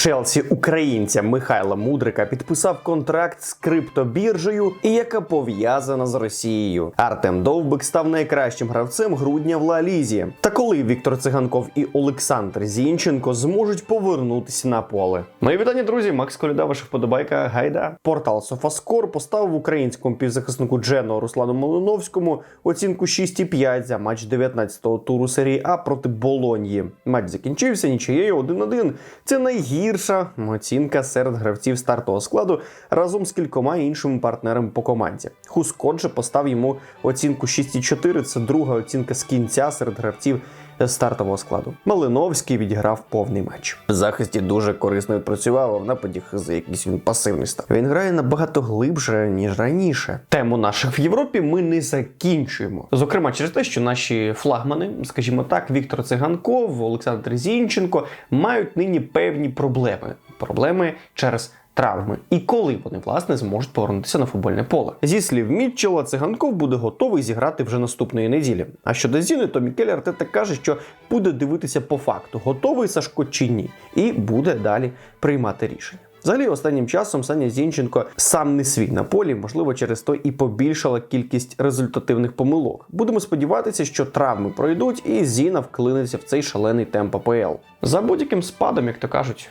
Челсі українця Михайла Мудрика підписав контракт з криптобіржею, яка пов'язана з Росією. Артем Довбик став найкращим гравцем грудня в Ла Лізі. Та коли Віктор Циганков і Олександр Зінченко зможуть повернутися на поле? Мої вітання, друзі. Макс Коляда, ваша вподобайка. Гайда. Портал Софаскор поставив українському півзахиснику Джено Руслану Малиновському оцінку 6,5 за матч 19-го туру серії А проти Болоньї. Матч закінчився нічиєю 1-1. Це найгірша оцінка серед гравців стартового складу разом з кількома іншими партнерами по команді. Хускот постав йому оцінку 6,4. Це друга оцінка з кінця серед гравців стартового складу. Малиновський відіграв повний матч. В захисті дуже корисно відпрацював, а в нападі за якийсь він пасивний став. Він грає набагато глибше ніж раніше. Тему наших в Європі ми не закінчуємо. Зокрема, через те, що наші флагмани, скажімо так, Віктор Циганков, Олександр Зінченко, мають нині певні проблеми. Проблеми через травми, і коли вони власне зможуть повернутися на футбольне поле. Зі слів Мітчела, циганков буде готовий зіграти вже наступної неділі. А щодо Зіни, то Мікель Артета каже, що буде дивитися по факту, готовий Сашко чи ні, і буде далі приймати рішення. Взагалі, останнім часом Саня Зінченко сам не свій на полі, можливо, через то і побільшала кількість результативних помилок. Будемо сподіватися, що травми пройдуть, і Зіна вклиниться в цей шалений темп АПЛ. За будь-яким спадом, як то кажуть,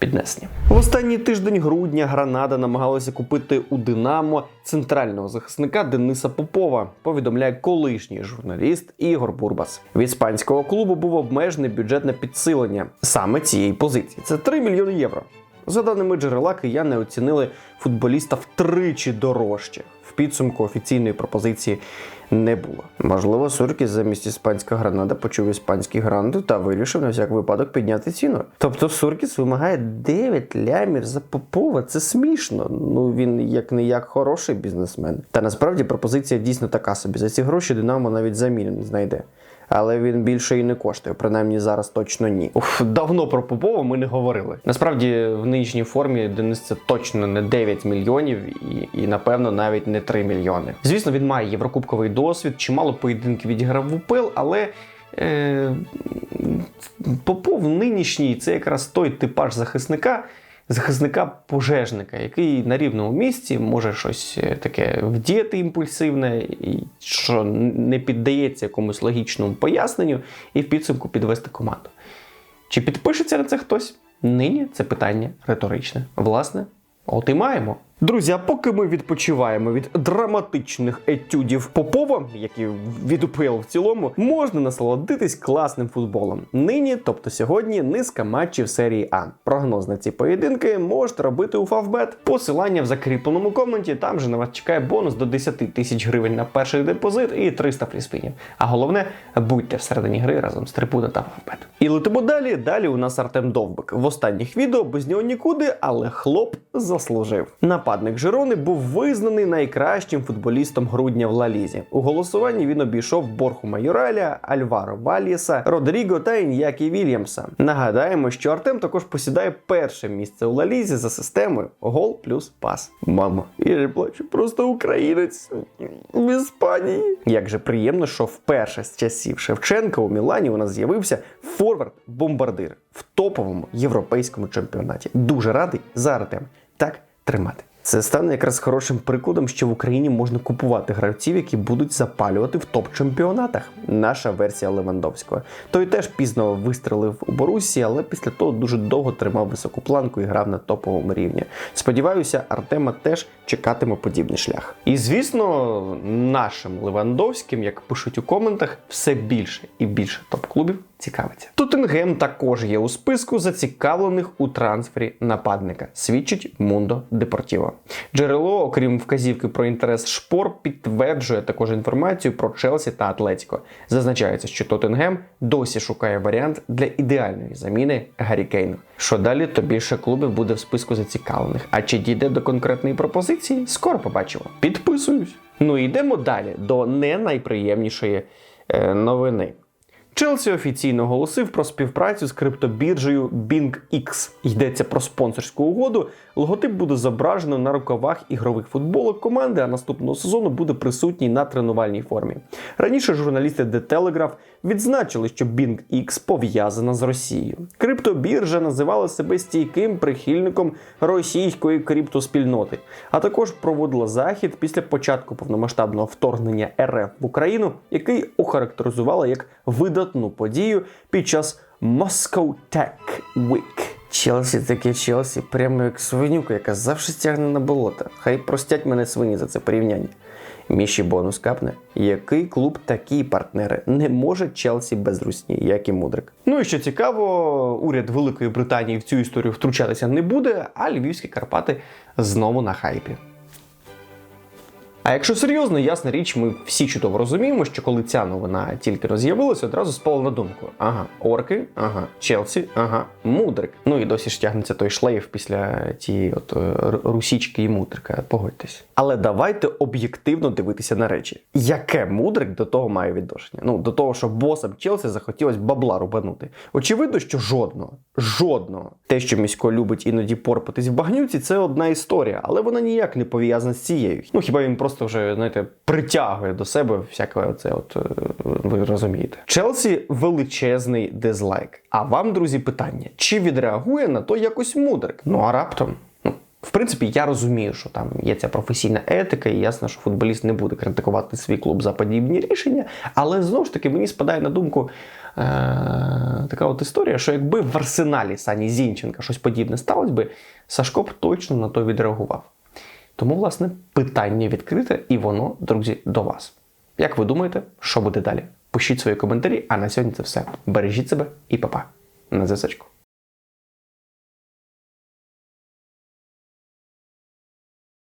піднесені. В останній тиждень грудня Гранада намагалася купити у Динамо центрального захисника Дениса Попова. Повідомляє колишній журналіст Ігор Бурбас. В іспанського клубу був обмежений бюджетне підсилення саме цієї позиції. Це 3 мільйони євро. За даними джерела, кияни оцінили футболіста втричі дорожче. В підсумку офіційної пропозиції не було. Можливо, Суркіс замість іспанська гранада почув іспанський гранду та вирішив на всяк випадок підняти ціну. Тобто Суркіс вимагає 9 лямів за Попова. Це смішно. Ну він як не як хороший бізнесмен. Та насправді пропозиція дійсно така собі. За ці гроші Динамо навіть заміни не знайде. Але він більше і не коштує, принаймні зараз точно ні. Уф, давно про Попова ми не говорили. Насправді в нинішній формі Денис це точно не 9 мільйонів і, і напевно навіть не 3 мільйони. Звісно, він має єврокубковий досвід, чимало поєдинків відіграв в УПЛ, але е, Попов нинішній це якраз той типаж захисника. Захисника-пожежника, який на рівному місці може щось е, таке вдіяти імпульсивне, що не піддається якомусь логічному поясненню, і в підсумку підвести команду. Чи підпишеться на це хтось? Нині це питання риторичне. Власне, от і маємо. Друзі, а поки ми відпочиваємо від драматичних етюдів Попова, які від УПЛ в цілому, можна насолодитись класним футболом. Нині, тобто сьогодні, низка матчів серії А. Прогноз на ці поєдинки можете робити у Фавбет. Посилання в закріпленому коменті. Там же на вас чекає бонус до 10 тисяч гривень на перший депозит і 300 фріспінів. А головне, будьте всередині гри разом з Трипуда та Фавбет. І летимо далі. Далі у нас Артем Довбик. В останніх відео без нього нікуди, але хлоп заслужив. Нападник Жирони був визнаний найкращим футболістом грудня в Лалізі. У голосуванні він обійшов Борху Майораля, Альваро Вальєса, Родріго та Ін'які Вільямса. Нагадаємо, що Артем також посідає перше місце у Лалізі за системою гол плюс пас. Мамо, я не плачу, просто українець в Іспанії. Як же приємно, що вперше з часів Шевченка у Мілані у нас з'явився форвард-бомбардир в топовому європейському чемпіонаті. Дуже радий за Артем. Так тримати. Це стане якраз хорошим прикладом, що в Україні можна купувати гравців, які будуть запалювати в топ-чемпіонатах. Наша версія Левандовського. Той теж пізно вистрелив у Борусі, але після того дуже довго тримав високу планку і грав на топовому рівні. Сподіваюся, Артема теж чекатиме подібний шлях. І звісно, нашим Левандовським, як пишуть у коментах, все більше і більше топ-клубів цікавиться. Тоттенгем також є у списку зацікавлених у трансфері нападника, свідчить Мундо Депортіво. Джерело, окрім вказівки про інтерес шпор, підтверджує також інформацію про Челсі та Атлетіко. Зазначається, що Тоттенгем досі шукає варіант для ідеальної заміни Гаррі Кейну. Що далі, то більше клубів буде в списку зацікавлених. А чи дійде до конкретної пропозиції? Скоро побачимо. Підписуюсь. Ну і йдемо далі до не найприємнішої е, новини. Челсі офіційно оголосив про співпрацю з криптобіржею BingX. Йдеться про спонсорську угоду. Логотип буде зображено на рукавах ігрових футболок команди, а наступного сезону буде присутній на тренувальній формі. Раніше журналісти The Telegraph відзначили, що BingX пов'язана з Росією. Криптобіржа називала себе стійким прихильником російської криптоспільноти, а також проводила захід після початку повномасштабного вторгнення РФ в Україну, який охарактеризувала як видатну подію під час Moscow Tech Week. Челсі таке Челсі, прямо як свинюка, яка завжди стягне на болото. Хай простять мене свині за це порівняння. Міші бонус капне. Який клуб такі партнери? Не може Челсі без русні, як і мудрик. Ну і що цікаво, уряд Великої Британії в цю історію втручатися не буде, а львівські Карпати знову на хайпі. А якщо серйозно, ясна річ, ми всі чудово розуміємо, що коли ця новина тільки роз'явилася, одразу спало на думку: ага, орки, ага, Челсі, ага, мудрик. Ну і досі ж тягнеться той шлейф після тієї от е, русічки і мудрика. Погодьтесь. Але давайте об'єктивно дивитися на речі. Яке мудрик до того має відношення? Ну до того, що босам Челсі захотілось бабла рубанути. Очевидно, що жодного. Жодного. Те, що місько любить іноді порпатись в багнюці, це одна історія, але вона ніяк не пов'язана з цією. Ну хіба він просто вже знаєте притягує до себе всяке оце, от е, ви розумієте. Челсі величезний дизлайк. А вам, друзі, питання: чи відреагує на то якось мудрик? Ну а раптом. Ну, в принципі, я розумію, що там є ця професійна етика, і ясно, що футболіст не буде критикувати свій клуб за подібні рішення. Але знову ж таки мені спадає на думку е- така от історія, що якби в арсеналі Сані Зінченка щось подібне сталося би, Сашко б точно на то відреагував. Тому, власне, питання відкрите, і воно, друзі, до вас. Як ви думаєте, що буде далі? Пишіть свої коментарі, а на сьогодні це все. Бережіть себе і па-па. На зв'язочку.